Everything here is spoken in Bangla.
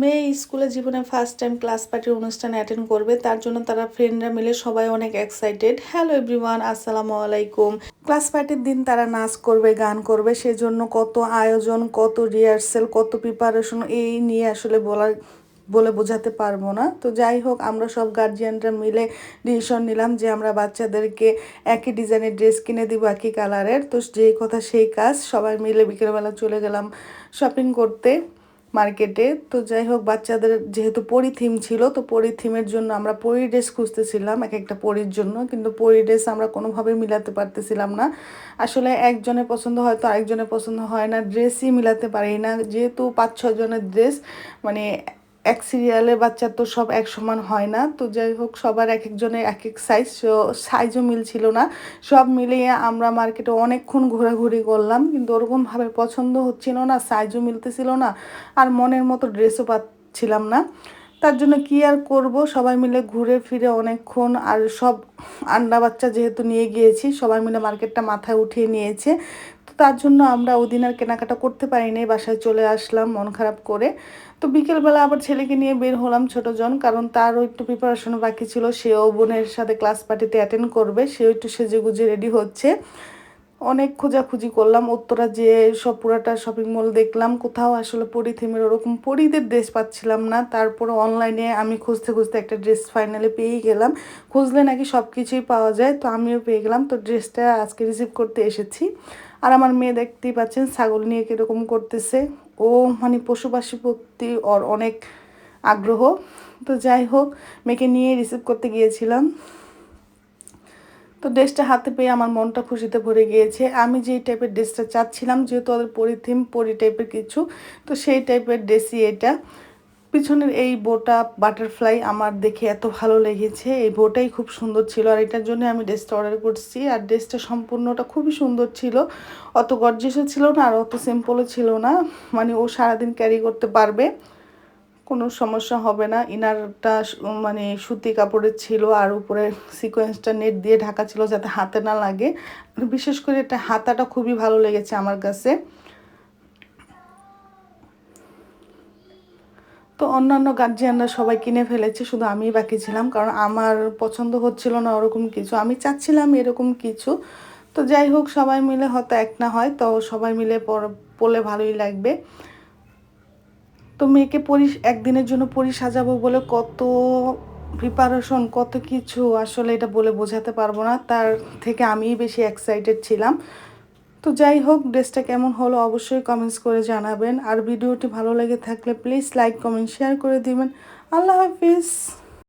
মেয়ে স্কুলে জীবনে ফার্স্ট টাইম ক্লাস পার্টির অনুষ্ঠানে অ্যাটেন্ড করবে, তার জন্য তারা ফ্রেন্ডরা মিলে সবাই অনেক এক্সাইটেড হ্যালো এভরিওয়ান আসসালামু আলাইকুম। ক্লাস পার্টির দিন তারা নাচ করবে, গান করবে, সেজন্য কত আয়োজন, কত রিহার্সেল কত প্রিপারেশন এই নিয়ে আসলে বলার, বলে বোঝাতে পারব না। তো যাই হোক, আমরা সব গার্জিয়ানরা মিলে ডিসিশন নিলাম যে আমরা বাচ্চাদেরকে একই ডিজাইনের ড্রেস কিনে দিব, একই কালারের তো যেই কথা সেই কাজ, সবাই মিলে বিকেলবেলা চলে গেলাম শপিং করতে। মার্কেটে। তো যাই হোক, বাচ্চাদের যেহেতু পরি থিম ছিল, তো পরি থিমের জন্য আমরা পরি ড্রেস খুঁজতেছিলাম এক একটা পরির জন্য। কিন্তু পরি ড্রেস আমরা কোনোভাবে মিলাতে পারতেছিলাম না। আসলে একজনের পছন্দ হয় তো আরেকজনের পছন্দ হয় না। ড্রেসই মিলাতে পারি না। যেহেতু পাঁচ ছজনের ড্রেস মানে এক সিরিয়ালে বাচ্চা তো সব এক সমান হয় না। তো যাই হোক, সবার এক একজনের এক এক সাইজ সাইজও মিলছিল না। সব মিলিয়ে আমরা মার্কেটে অনেকক্ষণ ঘোরাঘুরি করলাম, কিন্তু ওরকমভাবে পছন্দ হচ্ছিল না সাইজও মিলতেছিল না, আর মনের মতো ড্রেসও পাচ্ছিলাম না। তার জন্য কি আর করব? সবাই মিলে ঘুরে ফিরে অনেকক্ষণ, আর সব আন্ডা বাচ্চা যেহেতু নিয়ে গিয়েছি, সবাই মিলে মার্কেটটা মাথায় উঠিয়ে নিয়েছে। তো তার জন্য আমরা ওদিন আর কেনাকাটা করতে পারিনি, বাসায় চলে আসলাম মন খারাপ করে। তো বিকেলবেলা আবার ছেলেকে নিয়ে বের হলাম ছোটোজন কারণ তারও একটু প্রিপারেশন বাকি ছিল, সেও বোনের সাথে ক্লাস পার্টিতে অ্যাটেন্ড করবে, সেও একটু সেজে গুজে রেডি হচ্ছে। অনেক খোঁজাখুঁজি করলাম, উত্তরা যে সব পুরাটা শপিং মল দেখলাম, কোথাও আসলে পরি থিমের ওরকম পরিদের ড্রেস পাচ্ছিলাম না তারপরে অনলাইনে আমি খুঁজতে খুঁজতে একটা ড্রেস ফাইনালি পেয়েই গেলাম। খুঁজলে নাকি সব কিছুই পাওয়া যায়, তো আমিও পেয়ে গেলাম, তো ড্রেসটা আজকে রিসিভ করতে এসেছি। আর আমার মেয়ে দেখতেই পাচ্ছেন, ছাগল নিয়ে কীরকম করতেছে। ও মানে পশুপাশি প্রতি ওর অনেক আগ্রহ। তো যাই হোক, মেয়েকে নিয়ে রিসিভ করতে গিয়েছিলাম। তো ড্রেসটা হাতে পেয়ে আমার মনটা খুশিতে ভরে গিয়েছে। আমি যেই টাইপের ড্রেসটা চাচ্ছিলাম, যেহেতু ওদের পরিথিম পরি টাইপের কিছু, তো সেই টাইপের ড্রেসই এটা। পিছনের এই বোটা বাটারফ্লাই আমার দেখে এত ভালো লেগেছে। এই বোটাই খুব সুন্দর ছিল আর এটার জন্য আমি ড্রেসটা অর্ডার করছি। আর ড্রেসটা সম্পূর্ণটা খুবই সুন্দর ছিল। অত গর্জেসও ছিল না আর অত সিম্পলও ছিল না। মানে ও সারাদিন ক্যারি করতে পারবে, কোনো সমস্যা হবে না। ইনারটা মানে সুতি কাপড়ের ছিল আর উপরে সিকোয়েন্সটা নেট দিয়ে ঢাকা ছিল যাতে হাতে না লাগে। বিশেষ করে এটা হাতাটা খুবই ভালো লেগেছে আমার কাছে। তো অন্যান্য গার্জিয়ানরা সবাই কিনে ফেলেছে, শুধু আমি বাকি ছিলাম, কারণ আমার পছন্দ হচ্ছিল না ওরকম কিছু। আমি চাচ্ছিলাম এরকম কিছু। তো যাই হোক, সবাই মিলে হয়তো এক না হয়, তো সবাই মিলে পড়লে ভালোই লাগবে। তো মেয়েকে পরি একদিনের জন্য পরি সাজাবো বলে কত প্রিপারেশন কত কিছু আসলে এটা বলে বোঝাতে পারব না। তার থেকে আমিই বেশি এক্সাইটেড ছিলাম। তো যাই হোক, ড্রেসটা কেমন হলো অবশ্যই কমেন্টস করে জানাবেন। আর ভিডিওটি ভালো লেগে থাকলে প্লিজ লাইক কমেন্ট শেয়ার করে দিবেন। আল্লাহ হাফিজ।